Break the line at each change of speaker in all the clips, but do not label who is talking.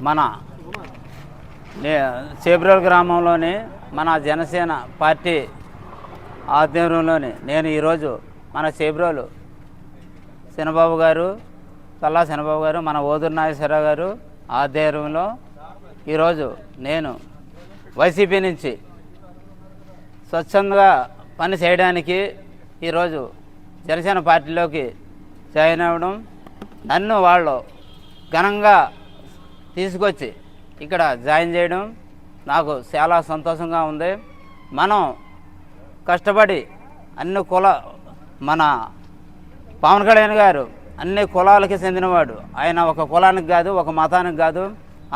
మన చేబ్రోల్ గ్రామంలోని మన జనసేన పార్టీ ఆధ్వర్యంలోని నేను ఈరోజు మన చేబ్రోలు శనబాబు గారు తల్లా శనబాబు గారు మన ఓదూరు నాగేశ్వరరావు గారు ఆధ్వర్యంలో ఈరోజు నేను వైసీపీ నుంచి స్వచ్ఛందంగా పని చేయడానికి ఈరోజు జనసేన పార్టీలోకి జాయిన్ అవ్వడం నన్ను వాళ్ళు ఘనంగా తీసుకొచ్చి ఇక్కడ జాయిన్ చేయడం నాకు చాలా సంతోషంగా ఉంది. మనం కష్టపడి అన్ని కుల మన పవన్ కళ్యాణ్ గారు అన్ని కులాలకి చెందినవాడు. ఆయన ఒక కులానికి కాదు ఒక మతానికి కాదు.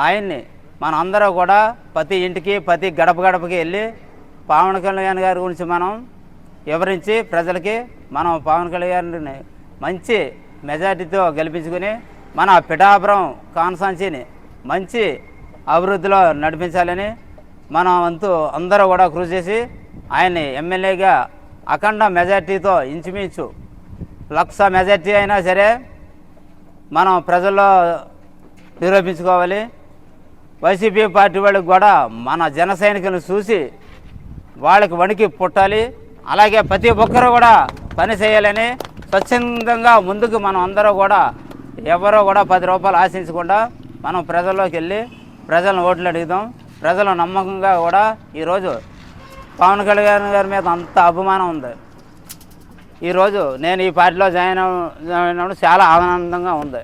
ఆయన్ని మన అందరూ కూడా ప్రతి ఇంటికి ప్రతి గడప గడపకి వెళ్ళి పవన్ కళ్యాణ్ గారి గురించి మనం వివరించి ప్రజలకి మనం పవన్ కళ్యాణ్ని మంచి మెజార్టీతో గెలిపించుకుని మన పిఠాపురం కాన్సాన్సీని మంచి అభివృద్ధిలో నడిపించాలని మన వంతు అందరూ కూడా కృషి చేసి ఆయన్ని ఎమ్మెల్యేగా అఖండ మెజార్టీతో ఇంచుమించు లక్ష మెజార్టీ అయినా సరే మనం ప్రజల్లో నిరూపించుకోవాలి. వైసీపీ పార్టీ వాళ్ళకి కూడా మన జన సైనికులను చూసి వాళ్ళకి వణికి పుట్టాలి. అలాగే ప్రతి ఒక్కరూ కూడా పని చేయాలని స్వచ్ఛందంగా ముందుకు మనం అందరూ కూడా ఎవరో కూడా పది రూపాయలు ఆశించకుండా మనం ప్రజల్లోకి వెళ్ళి ప్రజలను ఓట్లు అడుగుదాం. ప్రజల నమ్మకంగా కూడా ఈరోజు పవన్ కళ్యాణ్ గారి మీద అంత అభిమానం ఉంది. ఈరోజు నేను ఈ పార్టీలో జాయిన్ అయినప్పుడు జాయిన్ చాలా ఆనందంగా ఉంది.